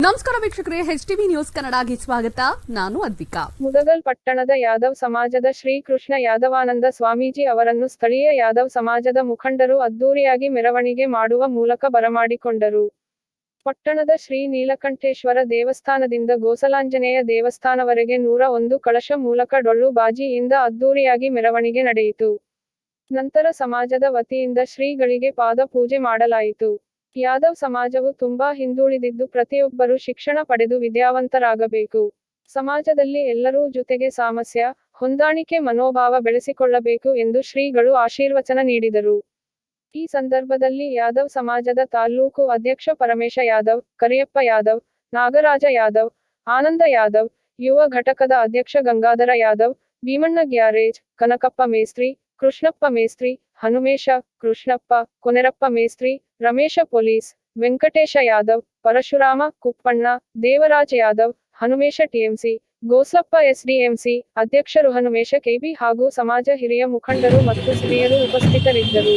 ನಮಸ್ಕಾರ ವೀಕ್ಷಕರೇ H TV news ಕನ್ನಡಗೆ ಸ್ವಾಗತ. ನಾನು ಅದ್ವಿಕಾ. ಮುದಗಲ್ ಪಟ್ಟಣದ ಯಾದವ್ ಸಮಾಜದ ಶ್ರೀ ಕೃಷ್ಣ ಯಾದವಾನಂದ ಸ್ವಾಮೀಜಿ ಅವರನ್ನು ಸ್ಥಳೀಯ ಯಾದವ್ ಸಮಾಜದ ಮುಖಂಡರು ಅದ್ದೂರಿಯಾಗಿ ಮೆರವಣಿಗೆ ಮಾಡುವ ಮೂಲಕ ಬರಮಾಡಿಕೊಂಡರು. ಪಟ್ಟಣದ ಶ್ರೀ ನೀಲಕಂಠೇಶ್ವರ ದೇವಸ್ಥಾನದಿಂದ ಗೋಸಲಾಂಜನೇಯ ದೇವಸ್ಥಾನವರೆಗೆ ನೂರ ಒಂದು ಕಳಶ ಮೂಲಕ ಡೊಳ್ಳು ಬಾಜಿಯಿಂದ ಅದ್ದೂರಿಯಾಗಿ ಮೆರವಣಿಗೆ ನಡೆಯಿತು. ನಂತರ ಸಮಾಜದ ವತಿಯಿಂದ ಶ್ರೀಗಳಿಗೆ ಪಾದ ಪೂಜೆ ಮಾಡಲಾಯಿತು. ಯಾದವ್ ಸಮಾಜವು ತುಂಬಾ ಹಿಂದುಳಿದಿದ್ದು ಪ್ರತಿಯೊಬ್ಬರು ಶಿಕ್ಷಣ ಪಡೆದು ವಿದ್ಯಾವಂತರಾಗಬೇಕು. ಸಮಾಜದಲ್ಲಿ ಎಲ್ಲರೂ ಜೊತೆಗೆ ಸಾಮಸ್ಯ, ಹೊಂದಾಣಿಕೆ, ಮನೋಭಾವ ಬೆಳೆಸಿಕೊಳ್ಳಬೇಕು ಎಂದು ಶ್ರೀಗಳು ಆಶೀರ್ವಚನ ನೀಡಿದರು. ಈ ಸಂದರ್ಭದಲ್ಲಿ ಯಾದವ್ ಸಮಾಜದ ತಾಲ್ಲೂಕು ಅಧ್ಯಕ್ಷ ಪರಮೇಶ ಯಾದವ್, ಕರಿಯಪ್ಪ ಯಾದವ್, ನಾಗರಾಜ ಯಾದವ್, ಆನಂದ ಯಾದವ್, ಯುವ ಘಟಕದ ಅಧ್ಯಕ್ಷ Gangadhara Yadav, Bhimanna garage, Kanakappa Mestri, Krishnappa Mestri, Hanumesha, Krishnappa, Konerappa Mestri, Ramesha police, Venkatesha Yadav, Parashurama Kuppanna, Devaraj Yadav, Hanumesha TMC, Gosappa SDMC, ಅಧ್ಯಕ್ಷರು ಹನುಮೇಶ ಕೆಬಿ ಹಾಗೂ ಸಮಾಜ ಹಿರಿಯ ಮುಖಂಡರು ಮತ್ತು ಸ್ತ್ರೀಯರು ಉಪಸ್ಥಿತರಿದ್ದರು.